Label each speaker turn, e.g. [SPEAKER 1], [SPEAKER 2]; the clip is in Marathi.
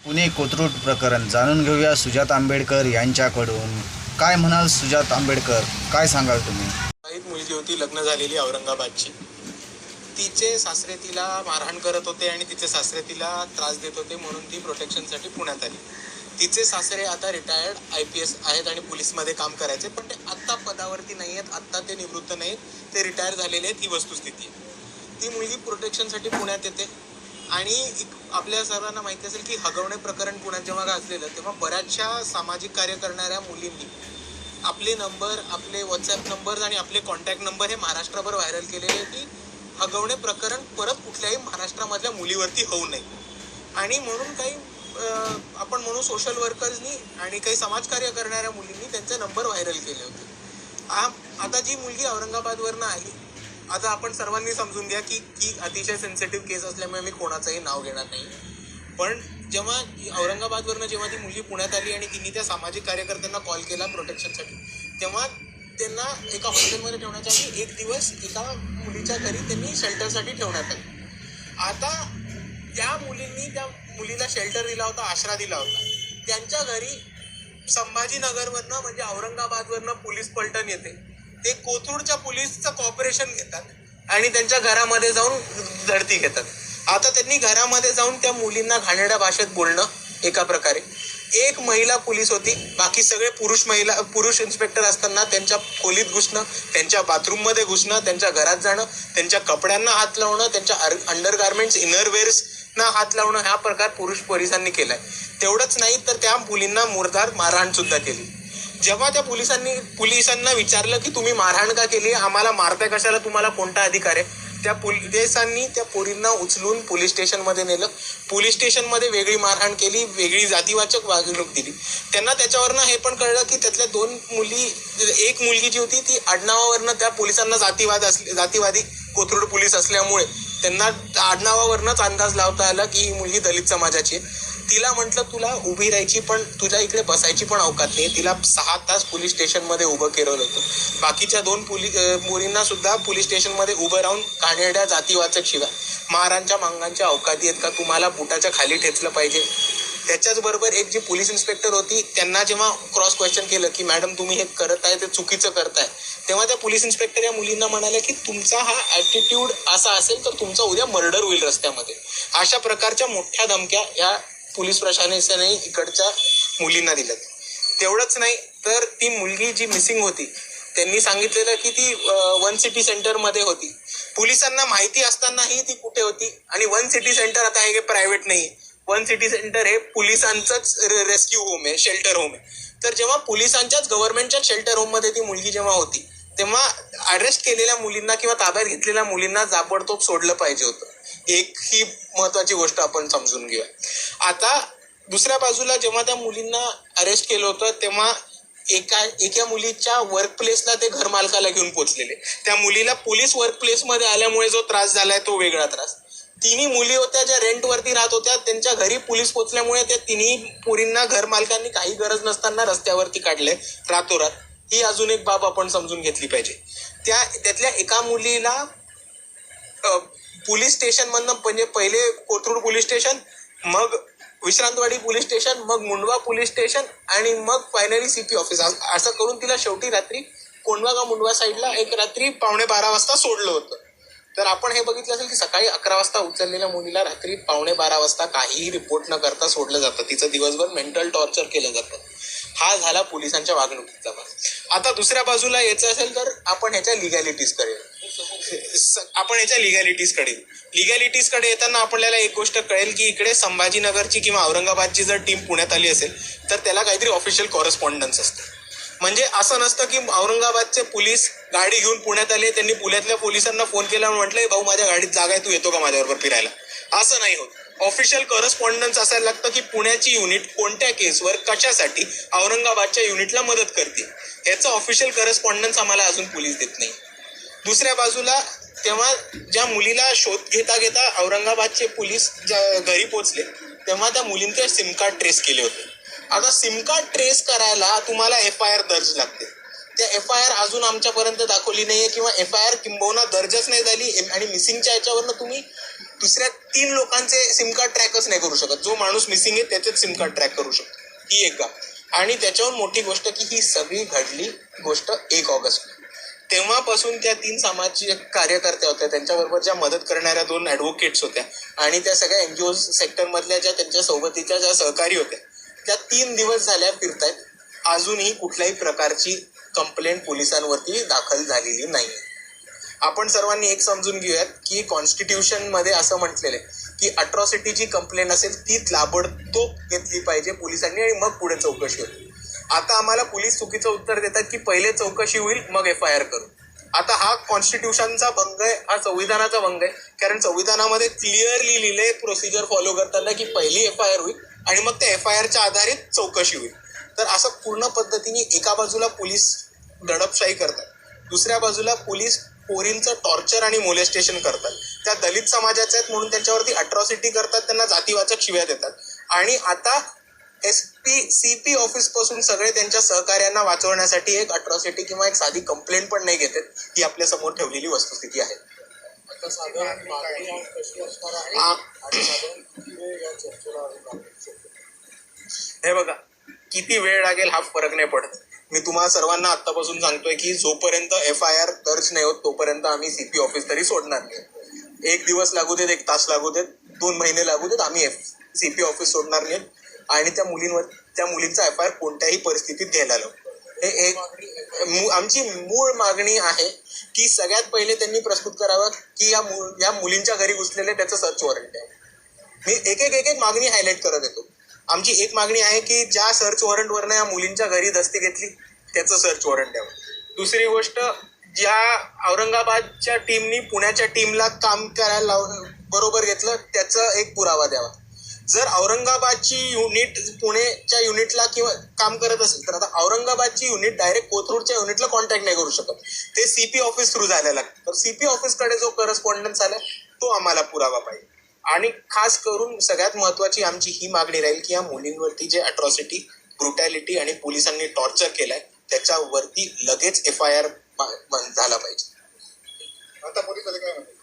[SPEAKER 1] पुणे कोथरूड प्रकरण जाणून घेऊया सुजात आंबेडकर यांच्याकडून. काय म्हणाल सुजात आंबेडकर? काय सांगाल तुम्ही?
[SPEAKER 2] एक मुलगी होती लग्न झालेली औरंगाबादची. तिचे सासरे तिला मारहाण करत होते आणि तिचे सासरे तिला त्रास देत होते म्हणून ती प्रोटेक्शनसाठी पुण्यात आली. तिचे सासरे आता रिटायर्ड आय पी एस आहेत आणि पोलीसमध्ये काम करायचे पण ते आत्ता पदावरती नाही आहेत आत्ता ते निवृत्त नाहीत ते रिटायर झालेले आहेत ही वस्तुस्थिती ती मुलगी प्रोटेक्शनसाठी पुण्यात येते. आणि एक आपल्या सर्वांना माहिती असेल की हगवणे प्रकरण पुण्यात जेव्हा गाजलेलं तेव्हा बऱ्याचशा सामाजिक कार्य करणाऱ्या मुलींनी आपले नंबर आपले व्हॉट्सॲप नंबर आणि आपले कॉन्टॅक्ट नंबर हे महाराष्ट्रभर व्हायरल केलेले की हगवणे प्रकरण परत कुठल्याही महाराष्ट्रामधल्या मुलीवरती होऊ नये. आणि म्हणून काही आपण म्हणू सोशल वर्कर्सनी आणि काही समाजकार्य करणाऱ्या मुलींनी त्यांचे नंबर व्हायरल केले होते. आता जी मुलगी औरंगाबादवरनं आली आता आपण सर्वांनी समजून घ्या की की अतिशय सेन्सिटिव्ह केस असल्यामुळे मी कोणाचंही नाव घेणार नाही. पण जेव्हा औरंगाबादवरनं जेव्हा ती मुलगी पुण्यात आली आणि तिने त्या सामाजिक कार्यकर्त्यांना कॉल केला प्रोटेक्शनसाठी तेव्हा त्यांना एका हॉटेलमध्ये ठेवण्याच्या आधी एक दिवस एका मुलीच्या घरी त्यांनी शेल्टरसाठी ठेवण्यात आले. आता त्या मुलींनी त्या मुलीला शेल्टर दिला होता आश्रा दिला होता. त्यांच्या घरी संभाजीनगरमधनं म्हणजे औरंगाबादवरनं पोलीस पलटण येते. ते कोथरूडच्या पोलीसचं कॉपरेशन घेतात आणि त्यांच्या घरामध्ये जाऊन धडती घेतात. आता त्यांनी घरामध्ये जाऊन त्या मुलींना घाणेरड्या भाषेत बोलणं एका प्रकारे. एक महिला पोलीस होती बाकी सगळे पुरुष महिला पुरुष इन्स्पेक्टर असताना त्यांच्या खोलीत घुसणं त्यांच्या बाथरूममध्ये घुसणं त्यांच्या घरात जाणं त्यांच्या कपड्यांना हात लावणं त्यांच्या अंडर गार्मेंट्स इनरवेअर्सना हात लावणं हा प्रकार पुरुष पोलिसांनी केलाय. तेवढंच नाही तर त्या मुलींना मुरधार मारहाण सुद्धा केली. जेव्हा त्या पोलिसांनी पोलिसांना विचारलं की तुम्ही मारहाण का केली? आम्हाला मारताय कशाला? तुम्हाला कोणता अधिकार आहे? त्या पोलिसांनी त्या पोरींना उचलून पोलीस स्टेशनमध्ये नेलं. पोलीस स्टेशनमध्ये वेगळी मारहाण केली वेगळी जातीवाचक वागणूक दिली. त्यांना त्याच्यावरनं हे पण कळलं की त्यातल्या दोन मुली एक मुलगी जी होती ती आडनावावरनं त्या पोलिसांना जातीवाद असले जातीवादी कोथरूड पोलीस असल्यामुळे त्यांना आडनावावरनंच अंदाज लावता आला की ही मुलगी दलित समाजाची आहे. तिला म्हटलं तुला उभी राहायची पण तुझ्या इकडे बसायची पण अवकात नाही. तिला सहा तास पोलीस स्टेशनमध्ये उभं केलं होतं. बाकीच्या दोन पोलीस मुलींना सुद्धा पोलीस स्टेशनमध्ये उभं राहून कानेड्या जातीवाचक शिवाय. महारांच्या मांगांच्या अवकाती आहेत का? तुम्हाला बुटाच्या खाली ठेचलं पाहिजे. त्याच्याच बरोबर एक जी पोलीस इन्स्पेक्टर होती त्यांना जेव्हा क्रॉस क्वेश्चन केलं की मॅडम तुम्ही हे करत आहे ते चुकीचं करताय. तेव्हा त्या पोलीस इन्स्पेक्टर या मुलींना म्हणाल्या की तुमचा हा ॲटिट्यूड असा असेल तर तुमचा उद्या मर्डर होईल रस्त्यामध्ये. अशा प्रकारच्या मोठ्या धमक्या या पोलीस प्रशासनाने इकडच्या मुलींना दिल्यात तेवढंच नाही तर ती मुलगी जी मिसिंग होती त्यांनी सांगितलेलं की ती वन सिटी सेंटरमध्ये होती. पोलिसांना माहिती असतानाही ती कुठे होती? आणि वन सिटी सेंटर आता हे प्रायव्हेट नाही. वन सिटी सेंटर हे पोलिसांचंच रेस्क्यू होम आहे शेल्टर होम आहे. तर जेव्हा पोलिसांच्याच गव्हर्नमेंटच्या शेल्टर होममध्ये ती मुलगी जेव्हा होती तेव्हा अरेस्ट केलेल्या मुलींना किंवा ताब्यात घेतलेल्या मुलींना जाबडतोब सोडलं पाहिजे होतं. एक ही महत्वाची गोष्ट आपण समजून घेऊया. आता दुसऱ्या बाजूला जेव्हा त्या मुलींना अरेस्ट केलं होतं तेव्हा एका एका मुलीच्या वर्क प्लेसला ते घर मालकाला घेऊन पोचलेले त्या मुलीला पोलीस वर्क प्लेसमध्ये आल्यामुळे जो त्रास झालाय तो वेगळा त्रास. तिन्ही मुली होत्या ज्या रेंटवरती राहत होत्या त्यांच्या घरी पोलीस पोचल्यामुळे त्या तिन्ही पोरींना घर मालकांनी काही गरज नसताना रस्त्यावरती काढले रातोरात. ही अजून एक बाब आपण समजून घेतली पाहिजे. त्या त्यातल्या एका मुलीला पोलीस स्टेशन मधनं म्हणजे पहिले कोथरूड पोलीस स्टेशन मग विश्रांतवाडी पोलीस स्टेशन मग मुंडवा पोलीस स्टेशन आणि मग फायनली सीपी ऑफिस. असं करून तिला शेवटी रात्री कोंडवा का मुंडवा साईडला एक रात्री पावणे बारा वाजता सोडलं होतं. तर आपण हे बघितलं असेल की सकाळी अकरा वाजता उचललेल्या मुलीला रात्री पावणे बारा वाजता काहीही रिपोर्ट न करता सोडलं जातं. तिचं दिवसभर मेंटल टॉर्चर केलं जातं. हा झाला पोलिसांच्या वागणुकीचा भाग. आता दुसऱ्या बाजूला यायचं असेल तर आपण ह्याच्या लिगॅलिटीजकडे आपण याच्या लिगॅलिटीजकडे लिगॅलिटीजकडे येताना आपल्याला एक गोष्ट कळेल की इकडे संभाजीनगरची किंवा औरंगाबादची जर टीम पुण्यात आली असेल तर त्याला काहीतरी ऑफिशियल कॉरेस्पॉन्डन्स असतं. म्हणजे असं नसतं की औरंगाबादचे पोलीस गाडी घेऊन पुण्यात आले त्यांनी पुण्यातल्या पोलिसांना फोन केला आणि म्हटलंय भाऊ माझ्या गाडीत जागा आहे तू येतो का माझ्याबरोबर फिरायला? असं नाही होत. ऑफिशियल करस्पॉन्डन्स असायला लागतं की पुण्याची युनिट कोणत्या केसवर कशासाठी औरंगाबादच्या युनिटला मदत करते. याचं ऑफिशियल करस्पॉन्डन्स आम्हाला अजून पोलीस देत नाही. दुसऱ्या बाजूला तेव्हा ज्या मुलीला शोध घेता घेता औरंगाबादचे पोलीस ज्या घरी पोचले तेव्हा त्या मुलींचे सिम कार्ड ट्रेस केले होते. आता सिम कार्ड ट्रेस करायला तुम्हाला एफ आय आर दर्ज लागते. त्या एफ आय आर अजून आमच्यापर्यंत दाखवली नाहीये किंवा एफ आय आर किंबहुना दर्जच नाही झाली आणि मिसिंगच्या याच्यावरनं तुम्ही दुसऱ्या तीन लोकांचे सिम कार्ड ट्रॅकच नाही करू शकत. जो माणूस मिसिंग आहे त्याचेच सिम कार्ड ट्रॅक करू शकतो. ही एक आणि त्याच्यावर मोठी गोष्ट की ही सगळी घडली गोष्ट एक ऑगस्ट. तेव्हापासून त्या तीन सामाजिक कार्यकर्त्या होत्या त्यांच्याबरोबर ज्या मदत करणाऱ्या दोन ॲडव्होकेट्स होत्या आणि त्या सगळ्या एन जी ओ सेक्टरमधल्या ज्या त्यांच्या सोबतीच्या ज्या सहकारी होत्या त्या तीन दिवस झाल्या फिरतायत. अजूनही कुठल्याही प्रकारची कंप्लेंट पोलिसांवरती दाखल झालेली नाही आपण सर्वांनी एक समजून घेऊयात की कॉन्स्टिट्यूशनमध्ये असं म्हटलेलं आहे की अट्रॉसिटीची कंप्लेंट असेल ती ताबडतोब घेतली पाहिजे पोलिसांनी आणि मग पुढे चौकशी होती आता आम्हाला पोलीस चुकीचं उत्तर देतात की पहिले चौकशी होईल मग एफ आय आर करू. आता हा कॉन्स्टिट्यूशनचा भंग आहे हा संविधानाचा भंग आहे. कारण संविधानामध्ये क्लिअरली लिहिले प्रोसिजर फॉलो करताना की पहिली एफ आय आर होईल आणि मग त्या एफ आय आरच्या आधारित चौकशी होईल. तर असं पूर्ण पद्धतीने एका बाजूला पोलीस दडपशाही करतात दुसऱ्या बाजूला पोलीस पोरींचं टॉर्चर आणि मोलेस्टेशन करतात. त्या दलित समाजाच्या आहेत म्हणून त्यांच्यावरती अट्रॉसिटी करतात त्यांना जातीवाचक शिव्या देतात. आणि आता एस पी सी पी ऑफिसपासून सगळे त्यांच्या सहकार्यांना वाचवण्यासाठी एक अट्रॉसिटी किंवा एक साधी कंप्लेंट पण नाही घेत ही आपल्यासमोर ठेवलेली वस्तुस्थिती आहे. हे बघा किती वेळ लागेल हा फरक नाही पडत. मी तुम्हाला सर्वांना आतापासून सांगतोय की जोपर्यंत एफ आय आर दर्ज नाही होत तोपर्यंत आम्ही सीपी ऑफिस तरी सोडणार नाही. एक दिवस लागू देत एक तास लागू देत दोन महिने लागू देत आम्ही एफ सीपी ऑफिस सोडणार नाही. आणि त्या मुलींवर त्या मुलींचा एफ आय आर कोणत्याही परिस्थितीत घ्यायला लावू हे एक आमची मूळ मागणी आहे की सगळ्यात पहिले त्यांनी प्रस्तुत करावं की या मु- या मुलींच्या घरी घुसलेले त्याचं सर्च वॉरंट आहे. मी एक एक एक एक मागणी हायलाईट करत येतो. आमची एक मागणी आहे की ज्या सर्च वॉरंटवरनं या मुलींच्या घरी दस्ती घेतली त्याचं सर्च वॉरंट द्यावं. दुसरी गोष्ट ज्या औरंगाबादच्या टीमनी पुण्याच्या टीमला काम करायला लाव बरोबर घेतलं त्याचं एक पुरावा द्यावा. जर औरंगाबादची युनिट पुणेच्या युनिटला किंवा काम करत असेल तर आता औरंगाबादची युनिट डायरेक्ट कोथरूडच्या युनिटला कॉन्टॅक्ट नाही करू शकत. ते सीपी ऑफिस थ्रू झालेला लागतं तर सीपी ऑफिसकडे जो करस्पॉन्डन्स आला तो आम्हाला पुरावा पाहिजे. आणि खास करून सगळ्यात महत्वाची आमची ही मागणी राहील की या मुलींवरती जे अट्रॉसिटी ब्रुटॅलिटी आणि पोलिसांनी टॉर्चर केलाय त्याच्यावरती लगेच एफ आय आर झाला पाहिजे.
[SPEAKER 3] आता पोलीस काय म्हणतात?